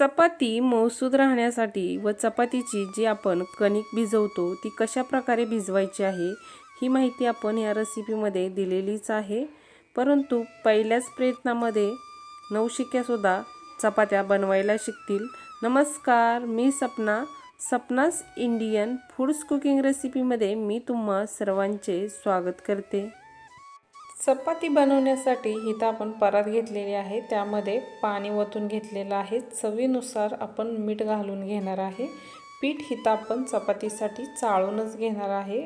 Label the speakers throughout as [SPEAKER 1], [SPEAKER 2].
[SPEAKER 1] चपाती मौसूद राहण्यासाठी व चपातीची जी आपण कणिक भिजवतो ती कशा प्रकारे भिजवायची आहे ही माहिती आपण या रेसिपीमध्ये दिलेलीच आहे. परंतु पहिल्याच प्रयत्नामध्ये नवशिक्यासुद्धा चपात्या बनवायला शिकतील. नमस्कार मी Sapna. Sapna's Indian foods cooking रेसिपीमध्ये मी तुम्हा सर्वांचे स्वागत करते. चपाती बनवण्यासाठी इथं आपण परात घेतलेली आहे. त्यामध्ये पाणी ओतून घेतलेलं आहे. चवीनुसार आपण मीठ घालून घेणार आहे. पीठ हिथं आपण चपातीसाठी चाळूनच घेणार आहे.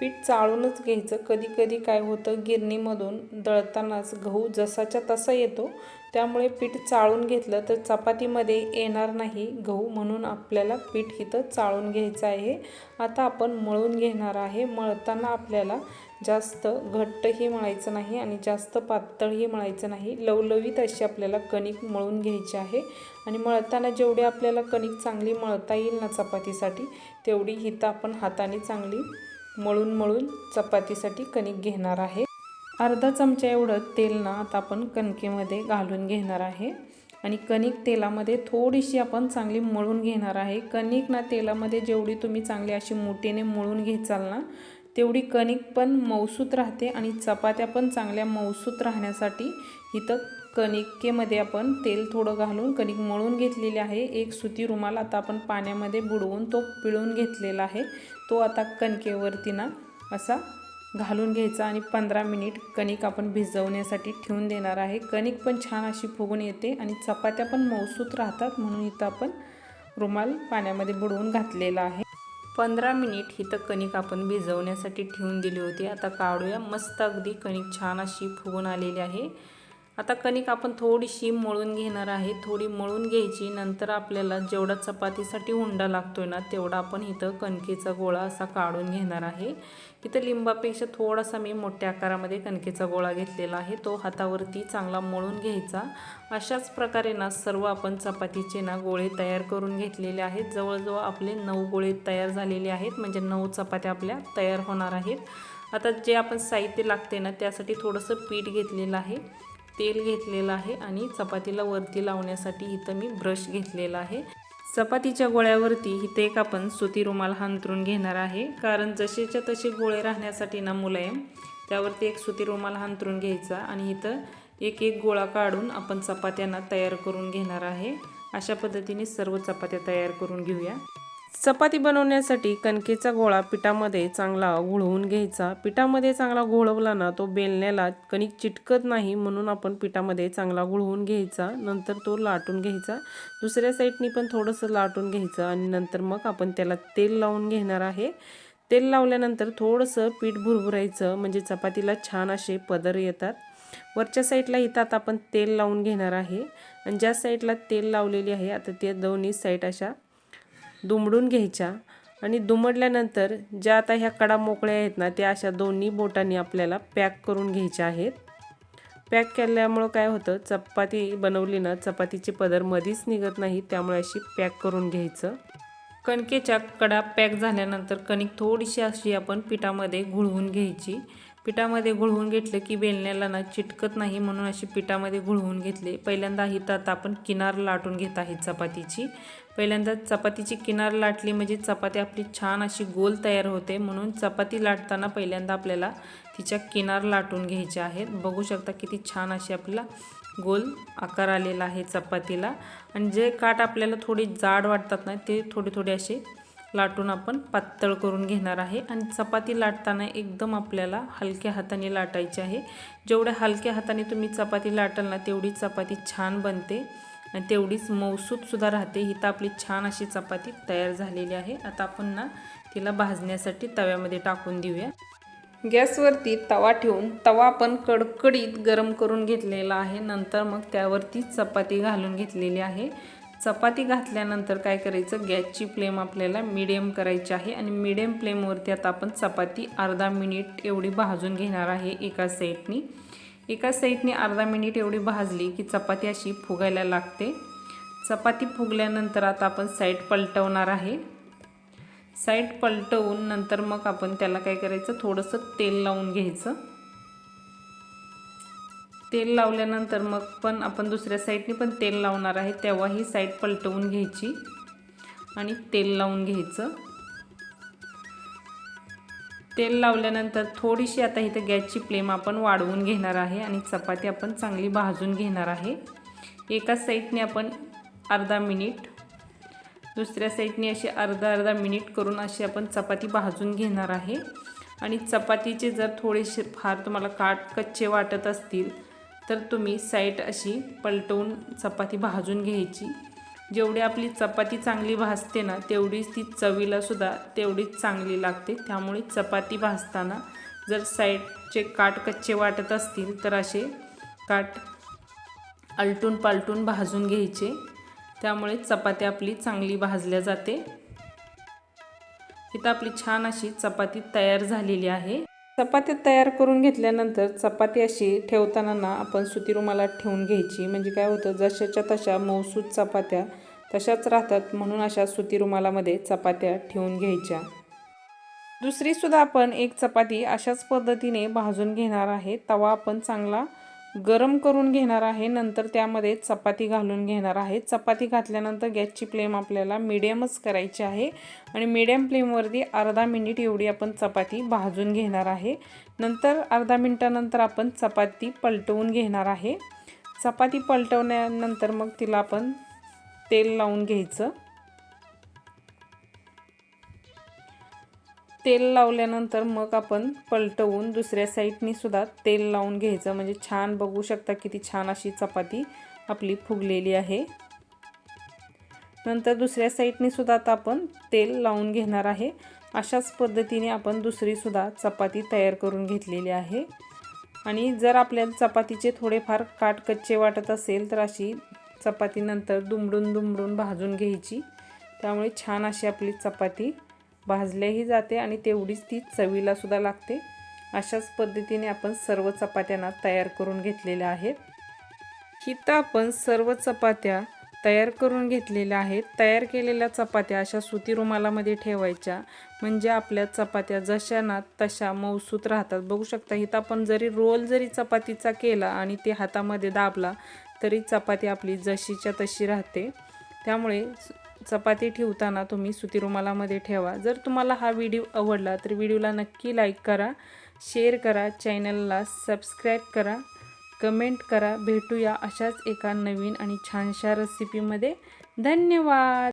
[SPEAKER 1] पीठ चाळूनच घ्यायचं. कधी कधी काय होतं गिरणीमधून दळतानाच गहू जसाच्या तसा येतो. त्यामुळे पीठ चाळून घेतलं तर चपातीमध्ये येणार नाही गहू म्हणून आपल्याला पीठ इथं चाळून घ्यायचं आहे. आता आपण मळून घेणार आहे. मळताना आपल्याला जास्त घट्टही मळायचं नाही आणि जास्त पातळही मळायचं नाही. लवलवीत अशी आपल्याला कणिक मळून घ्यायची आहे. आणि मळताना जेवढी आपल्याला कणिक चांगली मळता येईल ना चपातीसाठी तेवढी हिथं आपण हाताने चांगली मळून मळून चपातीसाठी कणिक घेणार आहे. अर्धा चमचा एवढं तेल ना आता आपण कणकेमध्ये घालून घेणार आहे. आणि कणिक तेलामध्ये थोडीशी आपण चांगली मळून घेणार आहे. कणिक ना तेलामध्ये जेवढी तुम्ही चांगली अशी मोठीने मळून घेचाल ना तेवढी कणिक पण मौसूत राहते आणि चपात्या पण चांगल्या मौसूत राहण्यासाठी इथं कणिकेमध्ये आपण तेल थोडं घालून कणिक मळून घेतलेली आहे. एक सुती रुमाल आता आपण पाण्यामध्ये बुडवून तो पिळून घेतलेला आहे. तो आता कणकेवरती ना असा घालून घ्यायचा आणि पंधरा मिनिट कणिक आपण भिजवण्यासाठी ठेवून देणार आहे. कणिक पण छान अशी फुगून येते आणि चपात्या पण मौसूत राहतात म्हणून इथं आपण रुमाल पाण्यामध्ये बुडवून घातलेला आहे. पंधरा मिनिट इथं कणिक आपण भिजवण्यासाठी ठेवून दिली होती. आता काढूया. मस्त अगदी कणिक छान अशी फुगून आलेली आहे. आता कणिक आपण थोडीशी मळून घेणार आहे. थोडी मळून घ्यायची नंतर आपल्याला जेवढा चपातीसाठी हुंडा लागतोय ना तेवढा आपण इथं कणकेचा गोळा असा काढून घेणार आहे. इथं लिंबापेक्षा थोडासा मी मोठ्या आकारामध्ये कणकेचा गोळा घेतलेला आहे. तो हातावरती चांगला मळून घ्यायचा. अशाच प्रकारे ना सर्व आपण चपातीचे ना गोळे तयार करून घेतलेले आहेत. जवळजवळ आपले नऊ गोळे तयार झालेले आहेत. म्हणजे नऊ चपात्या आपल्या तयार होणार आहेत. आता जे आपण साहित्य लागते ना त्यासाठी थोडंसं पीठ घेतलेलं आहे. तेल घेतलेलं आहे आणि चपातीला वरती लावण्यासाठी इथं मी ब्रश घेतलेला आहे. चपातीच्या गोळ्यावरती इथे एक आपण सुती रुमाल हांतरून घेणार आहे. कारण जसेच्या तसे गोळे राहण्यासाठी ना मुलायम त्यावरती एक सुती रुमाल हांतरून घ्यायचा आणि इथं एक एक गोळा काढून आपण चपात्यांना तयार करून घेणार आहे. अशा पद्धतीने सर्व चपात्या तयार करून घेऊया. चपाती बनवण्यासाठी कणकेचा गोळा पिठामध्ये चांगला घोळवून घ्यायचा. पिठामध्ये चांगला घोळवला ना तो बेलण्याला कणिक चिटकत नाही म्हणून आपण पिठामध्ये चांगला घोळवून घ्यायचा. नंतर तो लाटून घ्यायचा. दुसऱ्या साईडनी पण थोडंसं लाटून घ्यायचं आणि नंतर मग आपण त्याला तेल लावून घेणार आहे. तेल लावल्यानंतर थोडंसं पीठ भुरभुरायचं म्हणजे चपातीला छान असे पदर येतात. वरच्या साईडला इथं आता आपण तेल लावून घेणार आहे. आणि ज्या साईडला तेल लावलेली आहे आता त्या दोन्ही साईड अशा दुमडून घ्यायच्या आणि दुमडल्यानंतर ज्या आता ह्या कडा मोकळ्या आहेत ना त्या अशा दोन्ही बोटांनी आपल्याला पॅक करून घ्यायच्या आहेत. पॅक केल्यामुळं काय होतं चपाती बनवली ना चपातीचे पदर मधीच निघत नाही त्यामुळे अशी पॅक करून घ्यायचं. कणकेच्या कडा पॅक झाल्यानंतर कणिक थोडीशी अशी आपण पिठामध्ये घुळवून घ्यायची. पिठामध्ये घुळवून घेतलं की बेलण्याला ना चिटकत नाही म्हणून अशी पिठामध्ये घुळवून घेतले. पहिल्यांदा आता आपण किनार लाटून घेत आहे चपातीची. पहिल्यांदा चपातीची किनार लाटली म्हणजे चपाती आपली छान अशी गोल तयार होते. म्हणून चपाती लाटताना पहिल्यांदा आपल्याला तिच्या किनार लाटून घ्यायच्या आहेत. बघू शकता किती छान अशी आपल्याला गोल आकार आलेला आहे चपातीला. आणि जे काठ आपल्याला थोडी जाड वाटतात ना ते थोडे थोडे असे लाटून आपण पातळ करून घेणार आहे. आणि चपाती लाटताना एकदम आपल्याला हलक्या हाताने लाटायची आहे. जेवढ्या हलक्या हाताने तुम्ही चपाती लाटाल ना तेवढी चपाती छान बनते. आणि तेवढीच मौसूदसुद्धा राहते. ही तर आपली छान अशी चपाती तयार झालेली आहे. आता आपण ना तिला भाजण्यासाठी तव्यामध्ये टाकून देऊया. गॅसवरती तवा ठेवून तवा आपण कडकडीत गरम करून घेतलेला आहे. नंतर मग त्यावरती चपाती घालून घेतलेली आहे. चपाती घातल्यानंतर काय करायचं? गॅसची फ्लेम आपल्याला मिडियम करायची आहे आणि मिडियम फ्लेमवरती आता आपण चपाती अर्धा मिनिट एवढी भाजून घेणार आहे एका साईडनी एका साईडने अर्धा मिनिट एवढी भाजली की चपाती अशी फुगायला लागते. चपाती फुगल्यानंतर आता आपण साईड पलटवणार आहे. साईड पलटवून नंतर मग आपण त्याला काय करायचं? थोडंसं तेल लावून घ्यायचं. तेल लावल्यानंतर मग पण आपण दुसऱ्या साईडने पण तेल लावणार आहे. तेव्हा ही साईड पलटवून घ्यायची आणि तेल लावून घ्यायचं. तेल लावल्यानंतर थोडीशी आता इथं गॅसची फ्लेम आपण वाढवून घेणार आहे आणि चपाती आपण चांगली भाजून घेणार आहे. एका साईडने आपण अर्धा मिनिट दुसऱ्या साईडने अशी अर्धा अर्धा मिनिट करून अशी आपण चपाती भाजून घेणार आहे. आणि चपातीचे जर थोडेसे फार तुम्हाला काट कच्चे वाटत असतील तर तुम्ही साईट अशी पलटवून चपाती भाजून घ्यायची. जेवढी आपली चपाती चांगली भाजते ना तेवढीच ती चवीला सुद्धा तेवढीच चांगली लागते. त्यामुळे चपाती भाजताना जर साईडचे काट कच्चे वाटत असतील तर असे काट आलटून पालटून भाजून घ्यायचे. त्यामुळे चपाती आपली चांगली भाजल्या जाते. इथं आपली छान अशी चपाती तयार झालेली आहे. चपात्या तयार करून घेतल्यानंतर चपाती अशी ठेवताना ना आपण सुती रुमालात ठेवून घ्यायची. म्हणजे काय होतं जशाच्या तशा मौसूद चपात्या तशाच राहतात म्हणून अशा सुती रुमालामध्ये चपात्या ठेवून घ्यायच्या. दुसरीसुद्धा आपण एक चपाती अशाच पद्धतीने भाजून घेणार आहे. तवा आपण चांगला गरम करून घेणार आहे नंतर त्यामध्ये चपाती घालून घेणार आहे. चपाती घातल्यानंतर गॅसची फ्लेम आपल्याला मिडियमच करायची आहे. आणि मिडियम फ्लेमवरती अर्धा मिनिट एवढी आपण चपाती भाजून घेणार आहे. नंतर अर्धा मिनटानंतर आपण चपाती पलटवून घेणार आहे. चपाती पलटवल्यानंतर मग तिला आपण तेल लावून घ्यायचं. तेल लावल्यानंतर मग आपण पलटवून दुसऱ्या साईडनी सुद्धा तेल लावून घ्यायचं. म्हणजे छान बघू शकता किती छान अशी चपाती आपली फुगलेली आहे. नंतर दुसऱ्या साईडनी सुद्धा आता आपण तेल लावून घेणार आहे. अशाच पद्धतीने आपण दुसरीसुद्धा चपाती तयार करून घेतलेली आहे. आणि जर आपल्याला चपातीचे थोडेफार काट कच्चे वाटत असेल तर अशी चपातीनंतर दुमडून दुमडून भाजून घ्यायची. त्यामुळे छान अशी आपली चपाती भाजल्याही जाते आणि तेवढीच ती चवीलासुद्धा लागते. अशाच पद्धतीने आपण सर्व चपात्यांना तयार करून घेतलेल्या आहेत. इथं आपण सर्व चपात्या तयार करून घेतलेल्या आहेत. तयार केलेल्या चपात्या अशा सुती रुमालामध्ये ठेवायच्या. म्हणजे आपल्या चपात्या जशा ना तशा मौसूत राहतात. बघू शकता इथं आपण जरी रोल जरी चपातीचा केला आणि ते हातामध्ये दाबला तरी चपाती आपली जशीच्या तशी राहते. त्यामुळे चपाती ठेवताना तुम्ही सुती रुमालामध्ये ठेवा. जर तुम्हाला हा व्हिडिओ आवडला तर व्हिडिओला नक्की लाईक करा शेअर करा चॅनलला सबस्क्राईब करा कमेंट करा. भेटूया अशाच एका नवीन आणि छानशा रेसिपीमध्ये धन्यवाद!